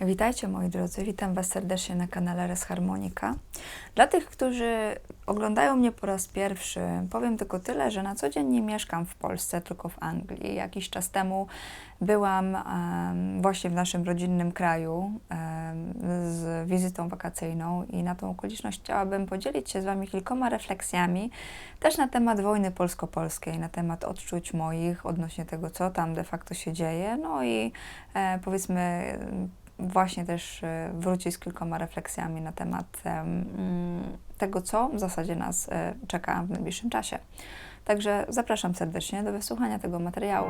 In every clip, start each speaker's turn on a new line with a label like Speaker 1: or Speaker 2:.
Speaker 1: Witajcie moi drodzy, witam Was serdecznie na kanale Res Harmonika. Dla tych, którzy oglądają mnie po raz pierwszy, powiem tylko tyle, że na co dzień nie mieszkam w Polsce, tylko w Anglii. Jakiś czas temu byłam em, właśnie w naszym rodzinnym kraju em, z wizytą wakacyjną i na tą okoliczność chciałabym podzielić się z Wami kilkoma refleksjami też na temat wojny polsko-polskiej, na temat odczuć moich odnośnie tego, co tam de facto się dzieje, no i e, powiedzmy właśnie też e, wrócić z kilkoma refleksjami na temat em, tego, co w zasadzie nas e, czeka w najbliższym czasie. Także zapraszam serdecznie do wysłuchania tego materiału.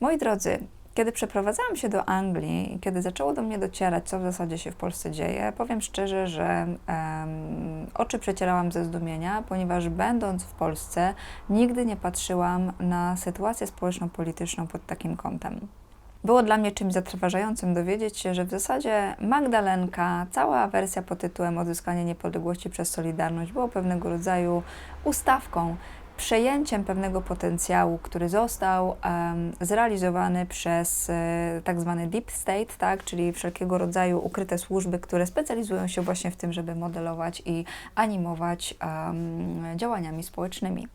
Speaker 1: Moi drodzy, kiedy przeprowadzałam się do Anglii i kiedy zaczęło do mnie docierać, co w zasadzie się w Polsce dzieje, powiem szczerze, że em, oczy przecierałam ze zdumienia, ponieważ będąc w Polsce, nigdy nie patrzyłam na sytuację społeczno-polityczną pod takim kątem. Było dla mnie czymś zatrważającym dowiedzieć się, że w zasadzie Magdalenka, cała wersja pod tytułem Odzyskanie niepodległości przez Solidarność było pewnego rodzaju ustawką, przejęciem pewnego potencjału, który został em, zrealizowany przez e, tak zwany deep state, tak, czyli wszelkiego rodzaju ukryte służby, które specjalizują się właśnie w tym, żeby modelować i animować em, działaniami społecznymi.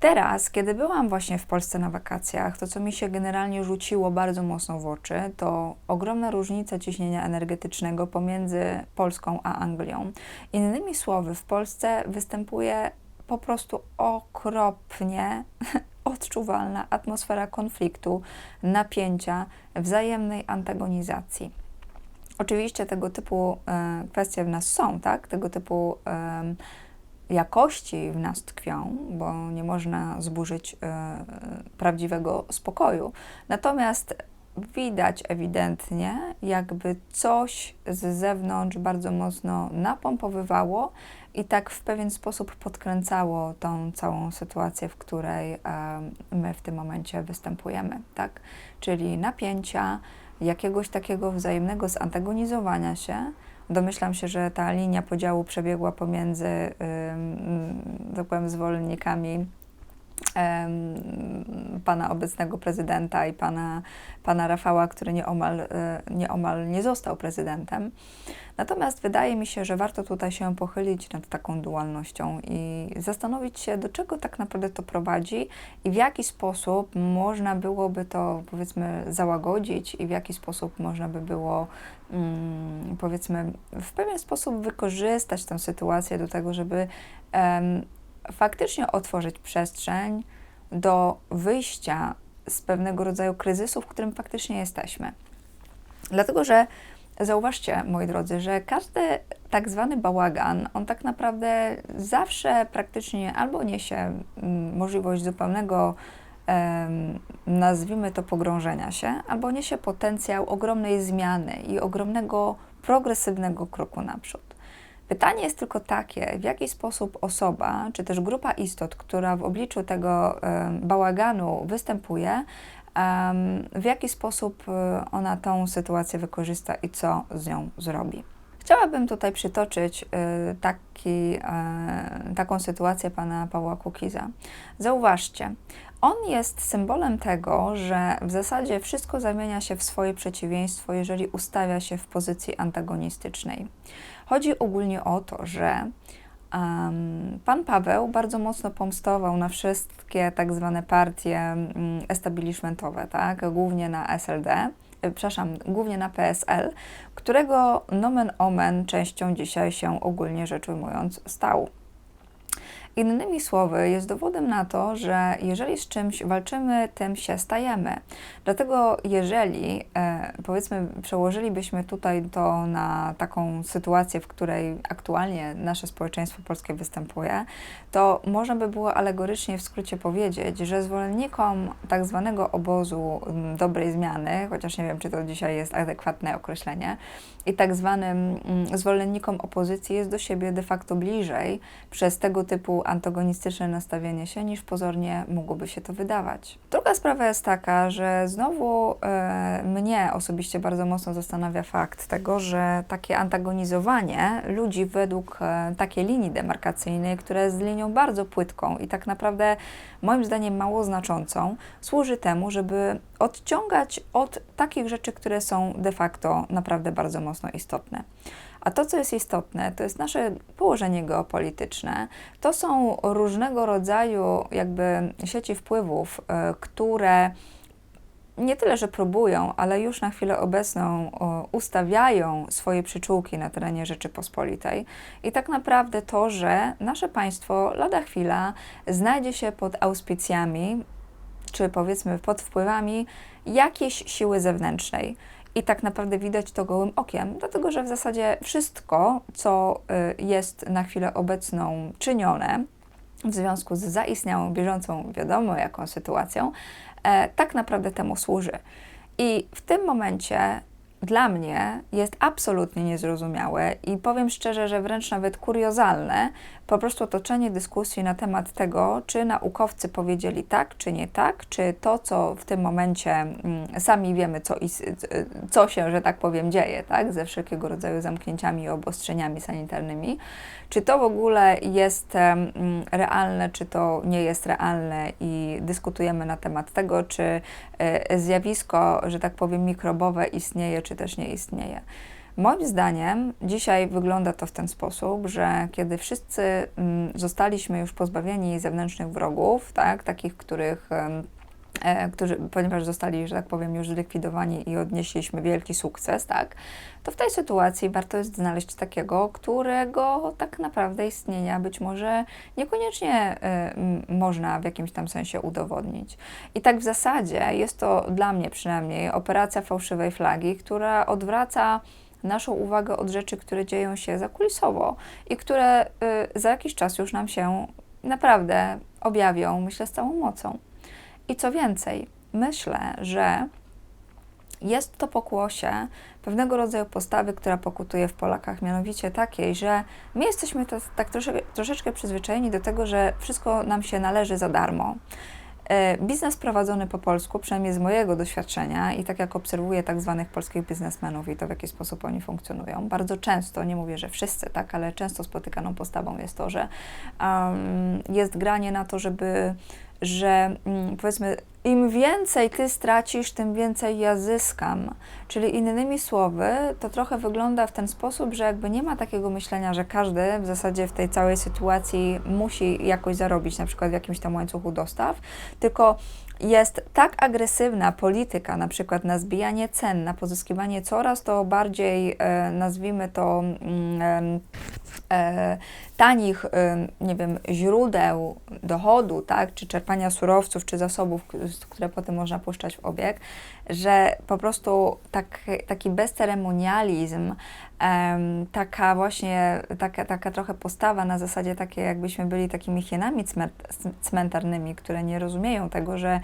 Speaker 1: Teraz, kiedy byłam właśnie w Polsce na wakacjach, to co mi się generalnie rzuciło bardzo mocno w oczy, to ogromna różnica ciśnienia energetycznego pomiędzy Polską a Anglią. Innymi słowy, w Polsce występuje po prostu okropnie odczuwalna atmosfera konfliktu, napięcia, wzajemnej antagonizacji. Oczywiście tego typu e, kwestie w nas są, tak? Tego typu em, jakości w nas tkwią, bo nie można zburzyć e, prawdziwego spokoju. Natomiast widać ewidentnie, jakby coś z zewnątrz bardzo mocno napompowywało i tak w pewien sposób podkręcało tą całą sytuację, w której my w tym momencie występujemy, tak? Czyli napięcia, jakiegoś takiego wzajemnego zantagonizowania się, Domyślam się, że ta linia podziału przebiegła pomiędzy, ym, tak powiem, zwolennikami pana obecnego prezydenta i pana, pana Rafała, który nieomal, y, nieomal nie został prezydentem. Natomiast wydaje mi się, że warto tutaj się pochylić nad taką dualnością i zastanowić się, do czego tak naprawdę to prowadzi i w jaki sposób można byłoby to, powiedzmy, załagodzić i w jaki sposób można by było, mm, powiedzmy, w pewien sposób wykorzystać tę sytuację do tego, żeby faktycznie otworzyć przestrzeń do wyjścia z pewnego rodzaju kryzysu, w którym faktycznie jesteśmy. Dlatego, że zauważcie, moi drodzy, że każdy tak zwany bałagan, on tak naprawdę zawsze praktycznie albo niesie mm, możliwość zupełnego, nazwijmy to, pogrążenia się, albo niesie potencjał ogromnej zmiany i ogromnego progresywnego kroku naprzód. Pytanie jest tylko takie, w jaki sposób osoba, czy też grupa istot, która w obliczu tego bałaganu występuje, w jaki sposób e, ona tą sytuację wykorzysta i co z nią zrobi. Chciałabym tutaj przytoczyć y, taki, e, taką sytuację pana Pawła Kukiza. Zauważcie, on jest symbolem tego, że w zasadzie wszystko zamienia się w swoje przeciwieństwo, jeżeli ustawia się w pozycji antagonistycznej. Chodzi ogólnie o to, że um, pan Paweł bardzo mocno pomstował na wszystkie tak zwane partie um, establishmentowe, tak? głównie na SLD, y, przepraszam, głównie na PSL, którego nomen omen częścią dzisiaj się ogólnie rzecz ujmując stał. Innymi słowy, jest dowodem na to, że jeżeli z czymś walczymy, tym się stajemy. Dlatego, jeżeli e, powiedzmy, przełożylibyśmy tutaj to na taką sytuację, w której aktualnie nasze społeczeństwo polskie występuje, to można by było alegorycznie w skrócie powiedzieć, że zwolennikom tak zwanego obozu dobrej zmiany, chociaż nie wiem, czy to dzisiaj jest adekwatne określenie, i tak zwanym mm, zwolennikom opozycji jest do siebie de facto bliżej przez tego typu antagonistyczne nastawienie się, niż pozornie mogłoby się to wydawać. Druga sprawa jest taka, że znowu e, mnie osobiście bardzo mocno zastanawia fakt tego, że takie antagonizowanie ludzi według e, takiej linii demarkacyjnej, która jest linią bardzo płytką i tak naprawdę moim zdaniem mało znaczącą, służy temu, żeby odciągać od takich rzeczy, które są de facto naprawdę bardzo mocno istotne. A to, co jest istotne, to jest nasze położenie geopolityczne. To są różnego rodzaju jakby sieci wpływów, y, które nie tyle, że próbują, ale już na chwilę obecną ustawiają swoje przyczółki na terenie Rzeczypospolitej. I tak naprawdę to, że nasze państwo lada chwila znajdzie się pod auspicjami, czy powiedzmy pod wpływami jakiejś siły zewnętrznej. I tak naprawdę widać to gołym okiem, dlatego że w zasadzie wszystko, co y, jest na chwilę obecną czynione w związku z zaistniałą, bieżącą, wiadomo jaką sytuacją, e, tak naprawdę temu służy. I w tym momencie dla mnie jest absolutnie niezrozumiałe i powiem szczerze, że wręcz nawet kuriozalne po prostu toczenie dyskusji na temat tego, czy naukowcy powiedzieli tak, czy nie tak, czy to, co w tym momencie mm, sami wiemy, co, co się, że tak powiem, dzieje, tak, ze wszelkiego rodzaju zamknięciami i obostrzeniami sanitarnymi, czy to w ogóle jest realne, czy to nie jest realne i dyskutujemy na temat tego, czy e, zjawisko, że tak powiem, mikrobowe istnieje, czy też nie istnieje. Moim zdaniem dzisiaj wygląda to w ten sposób, że kiedy wszyscy mm, zostaliśmy już pozbawieni zewnętrznych wrogów, tak, takich, których e, którzy, ponieważ zostali, że tak powiem, już zlikwidowani i odnieśliśmy wielki sukces, tak, to w tej sytuacji warto jest znaleźć takiego, którego tak naprawdę istnienia być może niekoniecznie y, można w jakimś tam sensie udowodnić. I tak w zasadzie jest to dla mnie przynajmniej operacja fałszywej flagi, która odwraca naszą uwagę od rzeczy, które dzieją się zakulisowo i które y, za jakiś czas już nam się naprawdę objawią, myślę, z całą mocą. I co więcej, myślę, że jest to pokłosie pewnego rodzaju postawy, która pokutuje w Polakach, mianowicie takiej, że my jesteśmy to, tak troszeczkę, troszeczkę przyzwyczajeni do tego, że wszystko nam się należy za darmo. E, biznes prowadzony po polsku, przynajmniej z mojego doświadczenia i tak jak obserwuję tak zwanych polskich biznesmenów i to w jaki sposób oni funkcjonują, bardzo często, nie mówię, że wszyscy, tak, ale często spotykaną postawą jest to, że um, jest granie na to, żeby że mm, powiedzmy, im więcej ty stracisz, tym więcej ja zyskam. Czyli innymi słowy, to trochę wygląda w ten sposób, że jakby nie ma takiego myślenia, że każdy w zasadzie w tej całej sytuacji musi jakoś zarobić, na przykład w jakimś tam łańcuchu dostaw, tylko jest tak agresywna polityka, na przykład na zbijanie cen, na pozyskiwanie coraz to bardziej, e, nazwijmy to, mm, e, tanich, nie wiem, źródeł dochodu, tak, czy czerpania surowców, czy zasobów, które potem można puszczać w obieg, że po prostu tak, taki bezceremonializm, taka właśnie, taka, taka trochę postawa na zasadzie takiej, jakbyśmy byli takimi hienami cmentarnymi, które nie rozumieją tego, że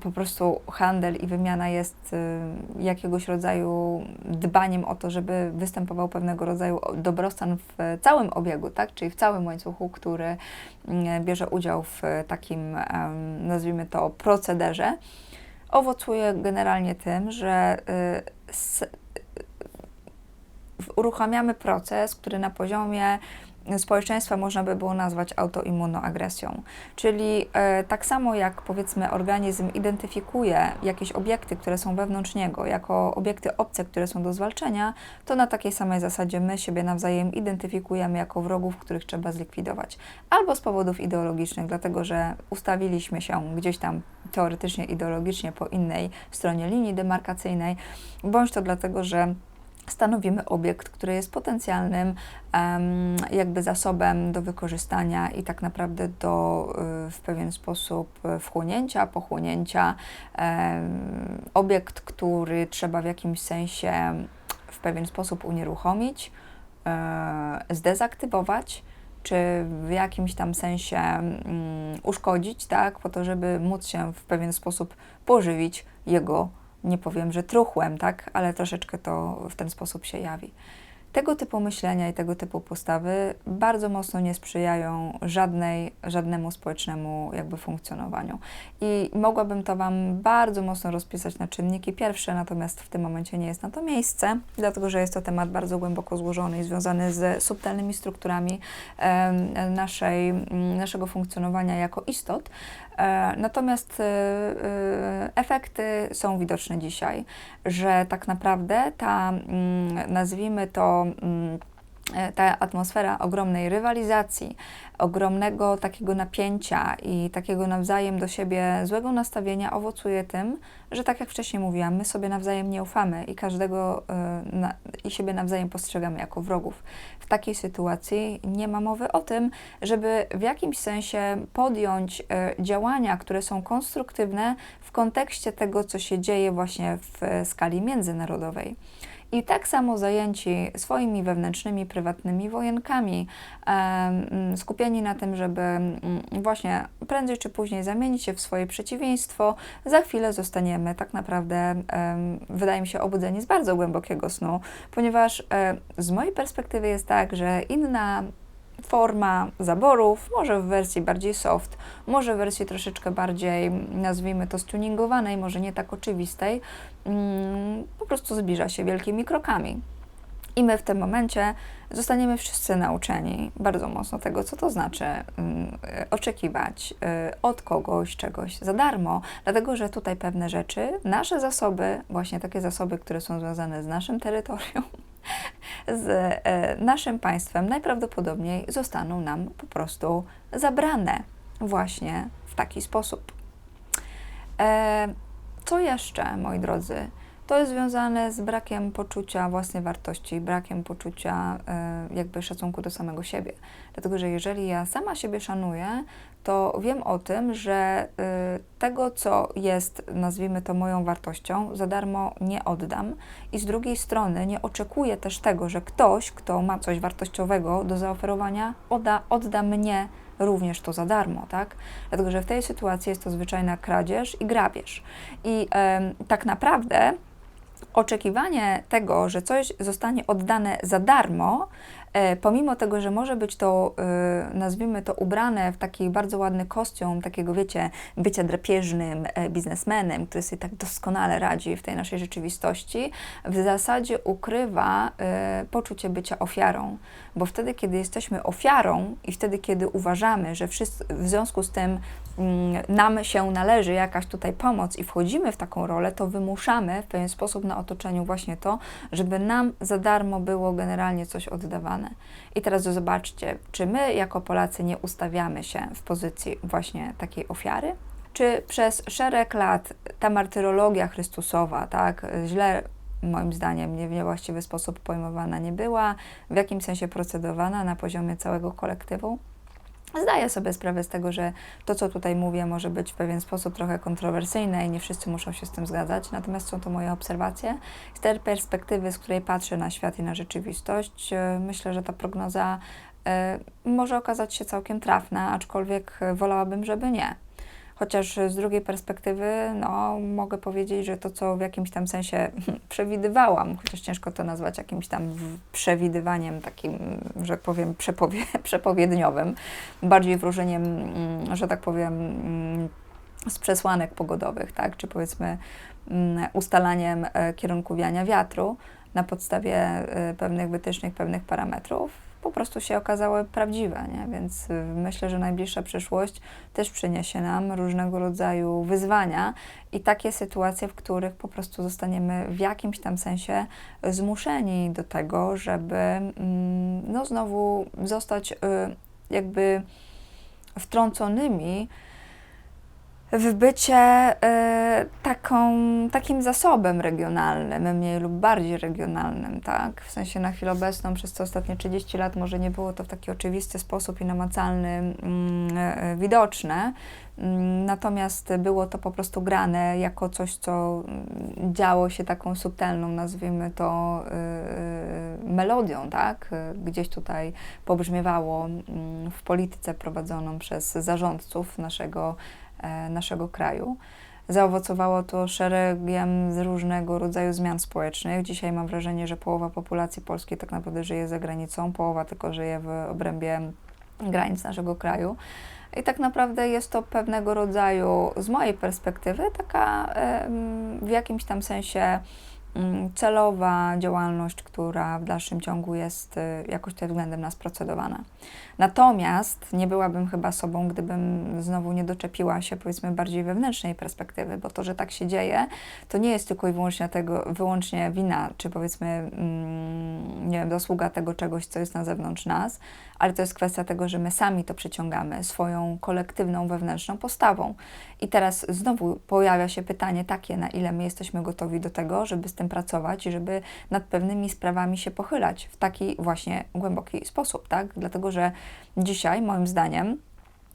Speaker 1: po prostu handel i wymiana jest y, jakiegoś rodzaju dbaniem o to, żeby występował pewnego rodzaju dobrostan w całym obiegu, tak? czyli w całym łańcuchu, który mm, bierze udział w takim, nazwijmy to, procederze, owocuje generalnie tym, że y, uruchamiamy proces, który na poziomie społeczeństwa można by było nazwać autoimmunoagresją. Czyli e, tak samo jak powiedzmy organizm identyfikuje jakieś obiekty, które są wewnątrz niego, jako obiekty obce, które są do zwalczenia, to na takiej samej zasadzie my siebie nawzajem identyfikujemy jako wrogów, których trzeba zlikwidować. Albo z powodów ideologicznych, dlatego że ustawiliśmy się gdzieś tam teoretycznie, ideologicznie po innej stronie linii demarkacyjnej, bądź to dlatego, że stanowimy obiekt, który jest potencjalnym jakby zasobem do wykorzystania i tak naprawdę do y, w pewien sposób wchłonięcia, pochłonięcia. Obiekt, który trzeba w jakimś sensie w pewien sposób unieruchomić, y, zdezaktywować czy w jakimś tam sensie um, uszkodzić, tak, po to, żeby móc się w pewien sposób pożywić jego nie powiem, że truchłem, tak, ale troszeczkę to w ten sposób się jawi. tego typu myślenia i tego typu postawy bardzo mocno nie sprzyjają żadnej, żadnemu społecznemu jakby funkcjonowaniu. I mogłabym to Wam bardzo mocno rozpisać na czynniki pierwsze, natomiast w tym momencie nie jest na to miejsce, dlatego że jest to temat bardzo głęboko złożony i związany z subtelnymi strukturami e, naszej, naszego funkcjonowania jako istot. E, natomiast e, e, efekty są widoczne dzisiaj, że tak naprawdę ta, mm, nazwijmy to, mm, ta atmosfera ogromnej rywalizacji, ogromnego takiego napięcia i takiego nawzajem do siebie złego nastawienia owocuje tym, że tak jak wcześniej mówiłam, my sobie nawzajem nie ufamy i każdego y, na, i siebie nawzajem postrzegamy jako wrogów. W takiej sytuacji nie ma mowy o tym, żeby w jakimś sensie podjąć y, działania, które są konstruktywne w kontekście tego, co się dzieje właśnie w skali międzynarodowej. I tak samo zajęci swoimi wewnętrznymi, prywatnymi wojenkami, skupieni na tym, żeby mm, właśnie prędzej czy później zamienić się w swoje przeciwieństwo, za chwilę zostaniemy tak naprawdę, wydaje mi się, obudzeni z bardzo głębokiego snu, ponieważ e, z mojej perspektywy jest tak, że inna forma zaborów, może w wersji bardziej soft, może w wersji troszeczkę bardziej, nazwijmy to, stuningowanej, może nie tak oczywistej, mm, po prostu zbliża się wielkimi krokami. I my w tym momencie zostaniemy wszyscy nauczeni bardzo mocno tego, co to znaczy um, oczekiwać y, od kogoś czegoś za darmo, dlatego że tutaj pewne rzeczy, nasze zasoby, właśnie takie zasoby, które są związane z naszym terytorium, z e, naszym państwem najprawdopodobniej zostaną nam po prostu zabrane właśnie w taki sposób. E, co jeszcze, moi drodzy? To jest związane z brakiem poczucia własnej wartości, brakiem poczucia e, jakby szacunku do samego siebie. Dlatego, że jeżeli ja sama siebie szanuję, to wiem o tym, że y, tego, co jest, nazwijmy to moją wartością, za darmo nie oddam. I z drugiej strony nie oczekuję też tego, że ktoś, kto ma coś wartościowego do zaoferowania, odda, odda mnie również to za darmo, tak? Dlatego, że w tej sytuacji jest to zwyczajna kradzież i grabież. I y, tak naprawdę oczekiwanie tego, że coś zostanie oddane za darmo, e, pomimo tego, że może być to, e, nazwijmy to, ubrane w taki bardzo ładny kostium, takiego, wiecie, bycia drapieżnym e, biznesmenem, który sobie tak doskonale radzi w tej naszej rzeczywistości, w zasadzie ukrywa poczucie bycia ofiarą. Bo wtedy, kiedy jesteśmy ofiarą i wtedy, kiedy uważamy, że wszyscy, w związku z tym nam się należy jakaś tutaj pomoc i wchodzimy w taką rolę, to wymuszamy w pewien sposób na otoczeniu właśnie to, żeby nam za darmo było generalnie coś oddawane. I teraz zobaczcie, czy my jako Polacy nie ustawiamy się w pozycji właśnie takiej ofiary? Czy przez szereg lat ta martyrologia Chrystusowa, tak, źle moim zdaniem nie w niewłaściwy sposób pojmowana nie była, w jakim sensie procedowana na poziomie całego kolektywu? Zdaję sobie sprawę z tego, że to, co tutaj mówię, może być w pewien sposób trochę kontrowersyjne i nie wszyscy muszą się z tym zgadzać, natomiast są to moje obserwacje. Z tej perspektywy, z której patrzę na świat i na rzeczywistość, e, myślę, że ta prognoza e, może okazać się całkiem trafna, aczkolwiek wolałabym, żeby nie. Chociaż z drugiej perspektywy, no, mogę powiedzieć, że to, co w jakimś tam sensie przewidywałam, chociaż ciężko to nazwać jakimś tam przewidywaniem takim, że powiem, przepowie, przepowiedniowym, bardziej wróżeniem, mm, że tak powiem, mm, z przesłanek pogodowych, tak, czy powiedzmy mm, ustalaniem e, kierunku wiania wiatru na podstawie e, pewnych wytycznych, pewnych parametrów po prostu się okazały prawdziwe, nie? więc y, myślę, że najbliższa przyszłość też przyniesie nam różnego rodzaju wyzwania i takie sytuacje, w których po prostu zostaniemy w jakimś tam sensie zmuszeni do tego, żeby mm, no znowu zostać y, jakby wtrąconymi w bycie y, taką, takim zasobem regionalnym, mniej lub bardziej regionalnym, tak? W sensie na chwilę obecną, przez te ostatnie 30 lat może nie było to w taki oczywisty sposób i namacalny mm, y, widoczne, mm, natomiast było to po prostu grane jako coś, co mm, działo się taką subtelną, nazwijmy to, y, melodią, tak? Gdzieś tutaj pobrzmiewało w polityce prowadzoną przez zarządców naszego E, naszego kraju. Zaowocowało to szeregiem z różnego rodzaju zmian społecznych. Dzisiaj mam wrażenie, że połowa populacji polskiej tak naprawdę żyje za granicą, połowa tylko żyje w obrębie granic naszego kraju. I tak naprawdę jest to pewnego rodzaju, z mojej perspektywy, taka w jakimś tam sensie celowa działalność, która w dalszym ciągu jest y, jakoś tutaj względem nas procedowana. Natomiast nie byłabym chyba sobą, gdybym znowu nie doczepiła się powiedzmy bardziej wewnętrznej perspektywy, bo to, że tak się dzieje, to nie jest tylko i wyłącznie tego, wyłącznie wina, czy powiedzmy, mm, nie wiem, zasługa tego czegoś, co jest na zewnątrz nas, ale to jest kwestia tego, że my sami to przyciągamy swoją kolektywną wewnętrzną postawą. I teraz znowu pojawia się pytanie takie, na ile my jesteśmy gotowi do tego, żeby z tym pracować i żeby nad pewnymi sprawami się pochylać w taki właśnie głęboki sposób, tak? Dlatego, że dzisiaj, moim zdaniem,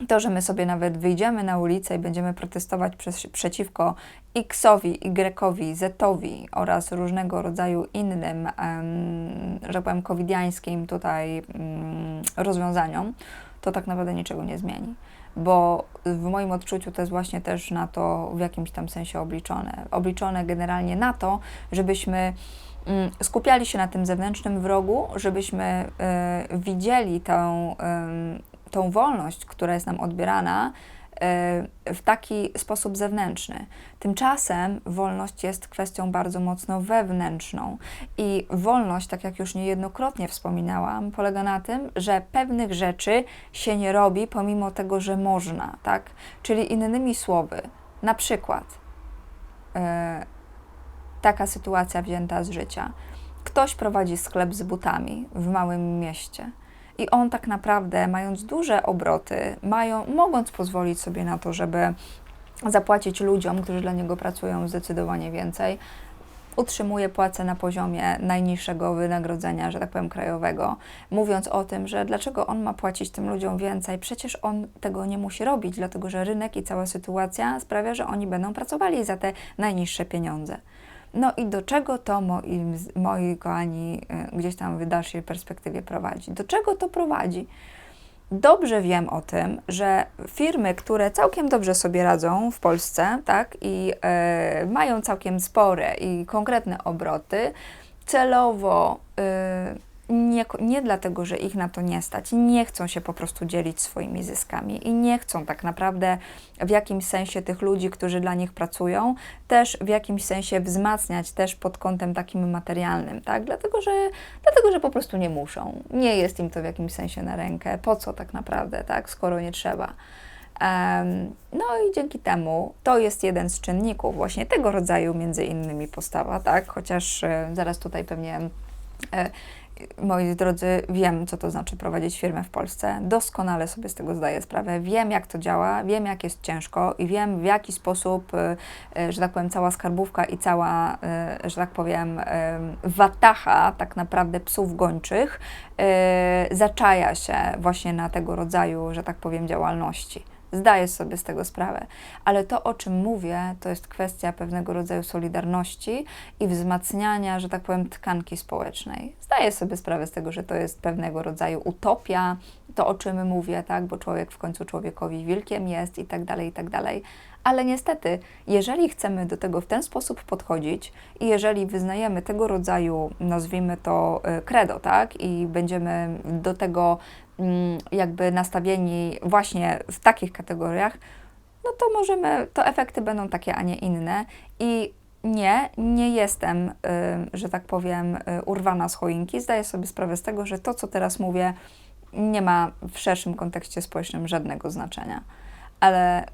Speaker 1: to, że my sobie nawet wyjdziemy na ulicę i będziemy protestować przez, przeciwko X-owi, Y-owi, Z-owi oraz różnego rodzaju innym, um, że powiem, covidiańskim tutaj um, rozwiązaniom, to tak naprawdę niczego nie zmieni. Bo w moim odczuciu to jest właśnie też na to w jakimś tam sensie obliczone. Obliczone generalnie na to, żebyśmy mm, skupiali się na tym zewnętrznym wrogu, żebyśmy y, widzieli y, tą wolność, która jest nam odbierana, e, w taki sposób zewnętrzny. Tymczasem wolność jest kwestią bardzo mocno wewnętrzną i wolność, tak jak już niejednokrotnie wspominałam, polega na tym, że pewnych rzeczy się nie robi pomimo tego, że można, tak? Czyli innymi słowy, na przykład yy, taka sytuacja wzięta z życia. Ktoś prowadzi sklep z butami w małym mieście i on tak naprawdę, mając duże obroty, mają, mogąc pozwolić sobie na to, żeby zapłacić ludziom, którzy dla niego pracują zdecydowanie więcej, utrzymuje płacę na poziomie najniższego wynagrodzenia, że tak powiem, krajowego, mówiąc o tym, że dlaczego on ma płacić tym ludziom więcej, przecież on tego nie musi robić, dlatego że rynek i cała sytuacja sprawia, że oni będą pracowali za te najniższe pieniądze. No i do czego to, moi, moi kochani, y, gdzieś tam w dalszej perspektywie prowadzi? Do czego to prowadzi? Dobrze wiem o tym, że firmy, które całkiem dobrze sobie radzą w Polsce, tak, i e, mają całkiem spore i konkretne obroty, celowo y, nie, nie dlatego, że ich na to nie stać, nie chcą się po prostu dzielić swoimi zyskami i nie chcą tak naprawdę w jakimś sensie tych ludzi, którzy dla nich pracują, też w jakimś sensie wzmacniać też pod kątem takim materialnym, tak? Dlatego, że, dlatego, że po prostu nie muszą. Nie jest im to w jakimś sensie na rękę. Po co tak naprawdę, tak? Skoro nie trzeba. Um, no i dzięki temu to jest jeden z czynników właśnie tego rodzaju między innymi postawa, tak? Chociaż e, zaraz tutaj pewnie e, moi drodzy, wiem, co to znaczy prowadzić firmę w Polsce. Doskonale sobie z tego zdaję sprawę. Wiem, jak to działa, wiem, jak jest ciężko i wiem, w jaki sposób, y, y, że tak powiem, cała skarbówka i cała, y, że tak powiem, watacha tak naprawdę psów gończych zaczaja się właśnie na tego rodzaju, że tak powiem, działalności. Zdaję sobie z tego sprawę, ale to, o czym mówię, to jest kwestia pewnego rodzaju solidarności i wzmacniania, że tak powiem, tkanki społecznej. Zdaję sobie sprawę z tego, że to jest pewnego rodzaju utopia, to o czym mówię, tak, bo człowiek w końcu człowiekowi wilkiem jest i tak dalej, i tak dalej. Ale niestety, jeżeli chcemy do tego w ten sposób podchodzić i jeżeli wyznajemy tego rodzaju, nazwijmy to e, credo, tak, i będziemy do tego jakby nastawieni właśnie w takich kategoriach, no to możemy, to efekty będą takie, a nie inne. I nie, nie jestem, y, że tak powiem, y, urwana z choinki. Zdaję sobie sprawę z tego, że to, co teraz mówię, nie ma w szerszym kontekście społecznym żadnego znaczenia. Ale y,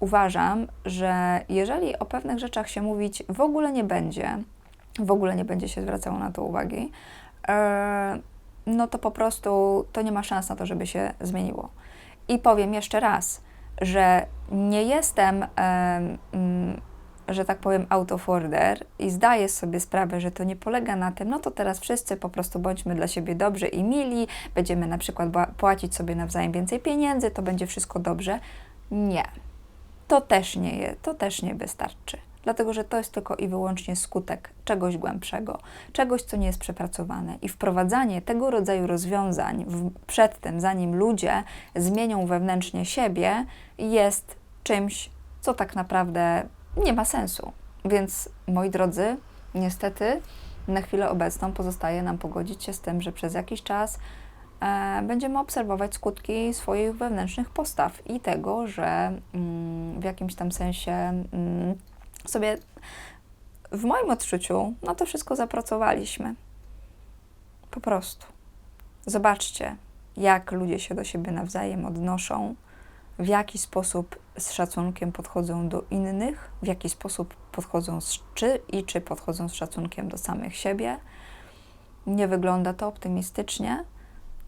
Speaker 1: uważam, że jeżeli o pewnych rzeczach się mówić w ogóle nie będzie, w ogóle nie będzie się zwracało na to uwagi, no to po prostu to nie ma szans na to, żeby się zmieniło. I powiem jeszcze raz, że nie jestem, um, że tak powiem, out of order i zdaję sobie sprawę, że to nie polega na tym, no to teraz wszyscy po prostu bądźmy dla siebie dobrzy i mili, będziemy na przykład płacić sobie nawzajem więcej pieniędzy, to będzie wszystko dobrze. Nie. To też nie jest, to też nie wystarczy dlatego że to jest tylko i wyłącznie skutek czegoś głębszego, czegoś, co nie jest przepracowane. I wprowadzanie tego rodzaju rozwiązań w, zanim ludzie zmienią wewnętrznie siebie, jest czymś co tak naprawdę nie ma sensu. Więc moi drodzy, niestety na chwilę obecną pozostaje nam pogodzić się z tym, że przez jakiś czas e, będziemy obserwować skutki swoich wewnętrznych postaw i tego, że mm, w jakimś tam sensie mm, sobie w moim odczuciu na to wszystko zapracowaliśmy. Po prostu. Zobaczcie, jak ludzie się do siebie nawzajem odnoszą, w jaki sposób z szacunkiem podchodzą do innych, w jaki sposób podchodzą z, czy i czy podchodzą z szacunkiem do samych siebie. Nie wygląda to optymistycznie.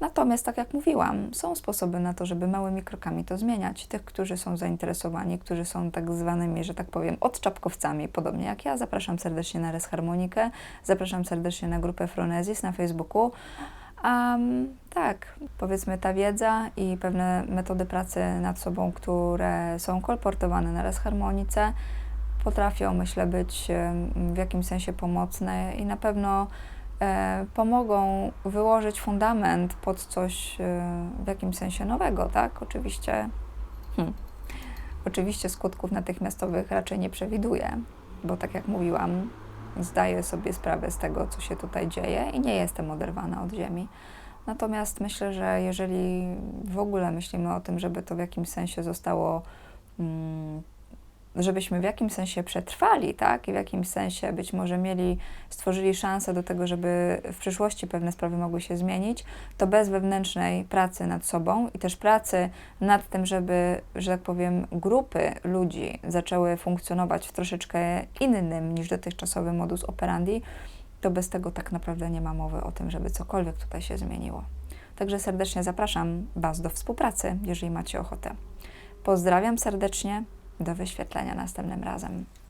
Speaker 1: Natomiast, tak jak mówiłam, są sposoby na to, żeby małymi krokami to zmieniać. Tych, którzy są zainteresowani, którzy są tak zwanymi, że tak powiem, odczapkowcami, podobnie jak ja, zapraszam serdecznie na Resharmonikę, zapraszam serdecznie na grupę Fronezis na Facebooku. Um, tak, powiedzmy ta wiedza i pewne metody pracy nad sobą, które są kolportowane na Resharmonice, potrafią, myślę, być w jakimś sensie pomocne i na pewno pomogą wyłożyć fundament pod coś e, w jakimś sensie nowego, tak? Oczywiście, hmm, oczywiście skutków natychmiastowych raczej nie przewiduję, bo tak jak mówiłam, zdaję sobie sprawę z tego, co się tutaj dzieje i nie jestem oderwana od ziemi. Natomiast myślę, że jeżeli w ogóle myślimy o tym, żeby to w jakimś sensie zostało, mm, żebyśmy w jakimś sensie przetrwali, tak, i w jakimś sensie być może mieli, stworzyli szansę do tego, żeby w przyszłości pewne sprawy mogły się zmienić, to bez wewnętrznej pracy nad sobą i też pracy nad tym, żeby, że tak powiem, grupy ludzi zaczęły funkcjonować w troszeczkę innym niż dotychczasowy modus operandi, to bez tego tak naprawdę nie ma mowy o tym, żeby cokolwiek tutaj się zmieniło. Także serdecznie zapraszam Was do współpracy, jeżeli macie ochotę. Pozdrawiam serdecznie, do wyświetlenia następnym razem.